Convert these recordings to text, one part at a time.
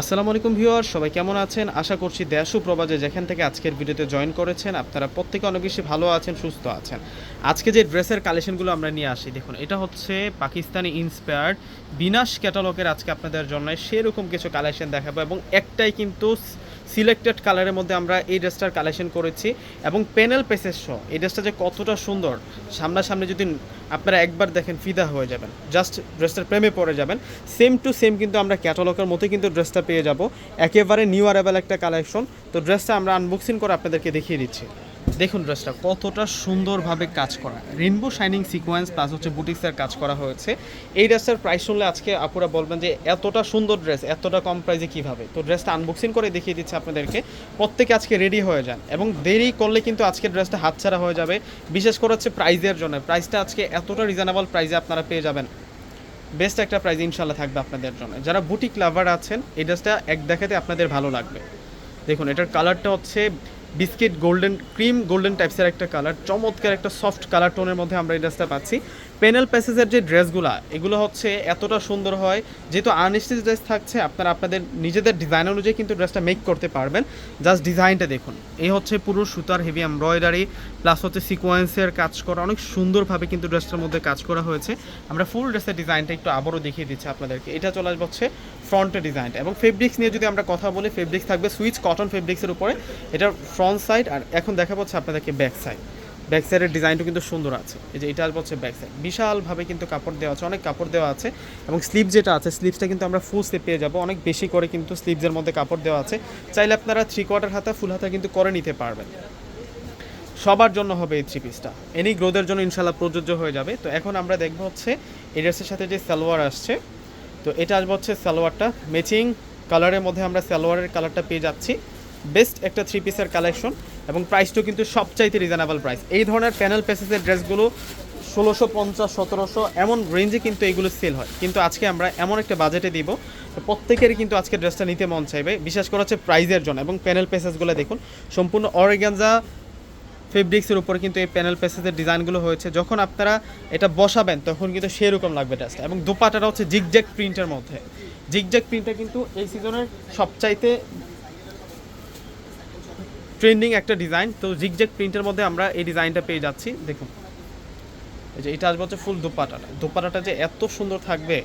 আসসালামু আলাইকুম ভিউয়ার সবাই কেমন আছেন? আশা করছি দেশ ও প্রবাজে যেখান থেকে আজকের ভিডিওতে জয়েন করেছেন, আপনারা প্রত্যেকে অনেক বেশি ভালো আছেন, সুস্থ আছেন। আজকে যে ড্রেসের কালেকশনগুলো আমরা নিয়ে আসি, দেখুন, এটা হচ্ছে পাকিস্তানি ইন্সপায়ার্ড বিনাশ ক্যাটালগের আজকে আপনাদের জন্য সেরকম কিছু কালেকশন দেখাবো এবং একটাই কিন্তু সিলেক্টেড কালারের মধ্যে আমরা এই ড্রেসটার কালেকশন করেছি এবং প্যানেল পেসেস সহ এই ড্রেসটা যে কতটা সুন্দর, সামনাসামনি যদি আপনারা একবার দেখেন ফিদা হয়ে যাবেন জাস্ট ড্রেসটার প্রেমে পড়ে যাবেন। সেম টু সেম কিন্তু আমরা ক্যাটালগের মতোই কিন্তু ড্রেসটা পেয়ে যাব। একেবারে নিউ অ্যারাইভাল একটা কালেকশন তো ড্রেসটা আমরা আনবক্সিং করে আপনাদেরকে দেখিয়ে দিচ্ছি। দেখুন ড্রেসটা, কতটা সুন্দরভাবে কাজ করা। রেনবো শাইনিং সিকোয়েন্স প্লাস হচ্ছে বুটিক্সের কাজ করা হয়েছে। এই ড্রেসটার প্রাইস শুনলে আজকে আপুরা বলবেন যে, এতটা সুন্দর ড্রেস এতটা কম প্রাইসে কীভাবে? তো ড্রেসটা আনবক্সিং করে দেখিয়ে দিচ্ছে আপনাদেরকে। প্রত্যেকে আজকে রেডি হয়ে যান এবং দেরি করলে কিন্তু আজকে ড্রেসটা হাতছাড়া হয়ে যাবে। বিশেষ করে হচ্ছে প্রাইজের জন্য। প্রাইসটা আজকে এতটা রিজনেবল প্রাইসে আপনারা পেয়ে যাবেন। বেস্ট একটা প্রাইজ ইনশাল্লাহ থাকবে আপনাদের জন্য। যারা বুটিক লাভার আছেন, এই ড্রেসটা এক দেখাতে আপনাদের ভালো লাগবে। দেখুন, এটার কালারটা হচ্ছে বিস্কিট, গোল্ডেন ক্রিম, গোল্ডেন টাইপসের একটা কালার, চমৎকার একটা সফট কালার টোনের মধ্যে আমরা এই ড্রেসটা পাচ্ছি। প্যানেল প্যাসেজের যে ড্রেসগুলো, এগুলো হচ্ছে এতটা সুন্দর হয়, যেহেতু আনস্টিচ ড্রেস থাকছে, আপনারা আপনাদের নিজেদের ডিজাইন অনুযায়ী কিন্তু ড্রেসটা মেক করতে পারবেন। জাস্ট ডিজাইনটা দেখুন। এই হচ্ছে পুরো সুতার হেভি এমব্রয়ডারি প্লাস হচ্ছে সিকোয়েন্সের কাজ করা, অনেক সুন্দরভাবে কিন্তু ড্রেসটার মধ্যে কাজ করা হয়েছে। আমরা ফুল ড্রেসের ডিজাইনটা একটু আবারও দেখিয়ে দিচ্ছি আপনাদেরকে। এটা চলে আসবে হচ্ছে ফ্রন্টের ডিজাইনটা এবং ফেব্রিক্স নিয়ে যদি আমরা কথা বলি ফেব্রিক্স থাকবে সুইচ কটন ফেব্রিক্সের উপরে। এটার ফ্রন্ট সাইড আর এখন দেখা পাচ্ছে আপনাদেরকে ব্যাক সাইড ব্যাক সাইডের ডিজাইনটা কিন্তু সুন্দর আছে। এই যে এটা হচ্ছে ব্যাক সাইড। বিশালভাবে কিন্তু কাপড় দেওয়া আছে, অনেক কাপড় দেওয়া আছে এবং স্লিপ যেটা আছে স্লিপসটা কিন্তু আমরা ফুল স্লিপ পেয়ে যাব। অনেক বেশি করে কিন্তু স্লিভসের মধ্যে কাপড় দেওয়া আছে। চাইলে আপনারা থ্রি কোয়ার্টার হাতা ফুল হাতা কিন্তু করে নিতে পারবেন। সবার জন্য হবে এই থ্রি পিসটা এনি গ্রোদের জন্য ইনশাল্লাহ প্রযোজ্য হয়ে যাবে। তো এখন আমরা দেখব হচ্ছে এই ড্রেসের সাথে যে সালোয়ার আসছে, তো এটা আসবে হচ্ছে সালোয়ারটা। ম্যাচিং কালারের মধ্যে আমরা সালোয়ারের কালারটা পেয়ে যাচ্ছি। বেস্ট একটা থ্রি পিসের কালেকশন এবং প্রাইসটাও কিন্তু সবচাইতে রিজনেবল প্রাইস এই ধরনের প্যানেল পেসেসের ড্রেসগুলো ষোলোশো পঞ্চাশ, সতেরোশো এমন রেঞ্জে কিন্তু এইগুলো সেল হয়। কিন্তু আজকে আমরা এমন একটা বাজেটে দিব প্রত্যেকেরই কিন্তু আজকে ড্রেসটা নিতে মন চাইবে। বিশেষ করে হচ্ছে প্রাইজের জন্য এবং প্যানেল পেসেসগুলো দেখুন, সম্পূর্ণ অরেগানজা ফেব্রিক্সের উপর কিন্তু এই প্যানেল পেসেসের ডিজাইনগুলো হয়েছে। যখন আপনারা এটা বসাবেন, তখন কিন্তু সেরকম লাগবে ড্রেসটা এবং দুপাটাটা হচ্ছে জিগজ্যাক প্রিন্টের মধ্যে। জিগজ্যাক প্রিন্টটা কিন্তু এই সিজনের সবচাইতে ট্রেন্ডিং একটা ডিজাইন তো জিগজ্যাক প্রিন্টের মধ্যে আমরা এই ডিজাইনটা পেয়ে যাচ্ছি। দেখুন, এই যে এটা আসবে হচ্ছে ফুল দোপাটাটা। দোপাটাটা যে এত সুন্দর থাকবে,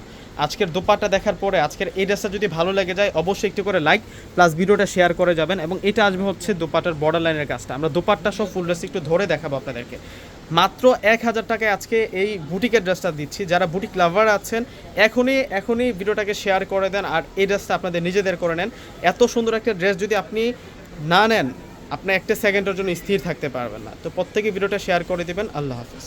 আজকের দোপাটা দেখার পরে আজকের এই ড্রেসটা যদি ভালো লেগে যায়, অবশ্যই একটু করে লাইক প্লাস ভিডিওটা শেয়ার করে যাবেন এবং এটা আসবে হচ্ছে দোপাটার বর্ডার লাইনের কাজটা। আমরা দোপাট্টা সব ফুল ড্রেস একটু ধরে দেখাবো আপনাদেরকে। মাত্র এক হাজার টাকায় আজকে এই বুটিকের ড্রেসটা দিচ্ছি। যারা বুটিক লাভার আছেন, এখনই এখনই ভিডিওটাকে শেয়ার করে দেন আর এই ড্রেসটা আপনাদের নিজেদের করে নেন। এত সুন্দর একটা ড্রেস যদি আপনি না নেন আপনি একটা সেকেন্ডের জন্য স্থির থাকতে পারবেন না। তো প্রত্যেকে ভিডিওটা শেয়ার করে দেবেন। আল্লাহ হাফিজ।